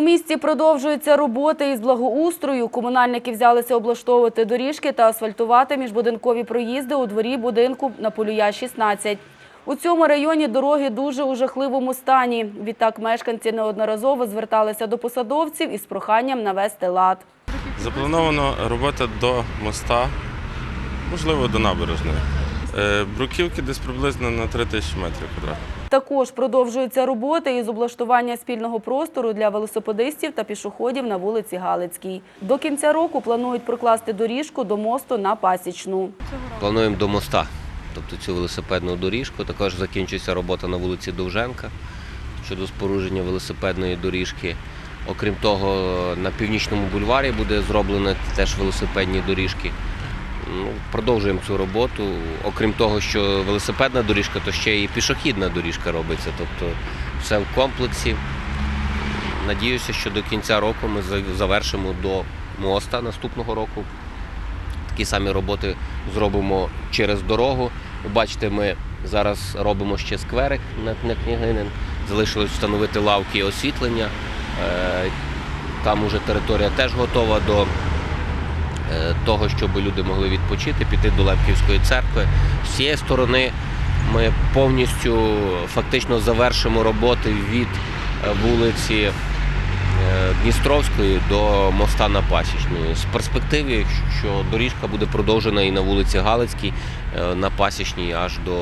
місті продовжуються роботи із благоустрою. Комунальники взялися облаштовувати доріжки та асфальтувати міжбудинкові проїзди у дворі будинку на Полюя 16. У цьому районі дороги дуже у жахливому стані. Відтак мешканці неодноразово зверталися до посадовців із проханням навести лад. Заплановано робота до моста, можливо, до набережної. Е, Бруківки десь приблизно на 3 тисячі метрів квадратних. Також продовжуються роботи із облаштування спільного простору для велосипедистів та пішоходів на вулиці Галицькій. До кінця року планують прокласти доріжку до мосту на Пасічну. Плануємо до моста, тобто цю велосипедну доріжку. Також закінчується робота на вулиці Довженка щодо спорудження велосипедної доріжки. Окрім того, на північному бульварі буде зроблено теж велосипедні доріжки. Ну, продовжуємо цю роботу. Окрім того, що велосипедна доріжка, то ще і пішохідна доріжка робиться. Тобто все в комплексі. Надіюся, що до кінця року ми завершимо до моста наступного року. Такі самі роботи зробимо через дорогу. Ви бачите, ми зараз робимо ще скверик на, княгинин. Залишилось встановити лавки і освітлення. Е, Там уже територія теж готова до того, щоб люди могли відпочити, піти до Лемківської церкви. З цієї сторони ми повністю фактично завершимо роботи від е, вулиці Дністровської до моста на Пасічної. З перспективи, що доріжка буде продовжена і на вулиці Галицькій, е, на Пасічній аж до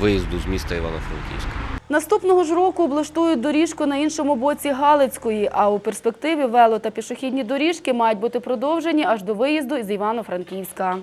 виїзду з міста Івано-Франківська. Наступного ж року облаштують доріжку на іншому боці Галицької, а у перспективі вело та пішохідні доріжки мають бути продовжені аж до виїзду з Івано-Франківська.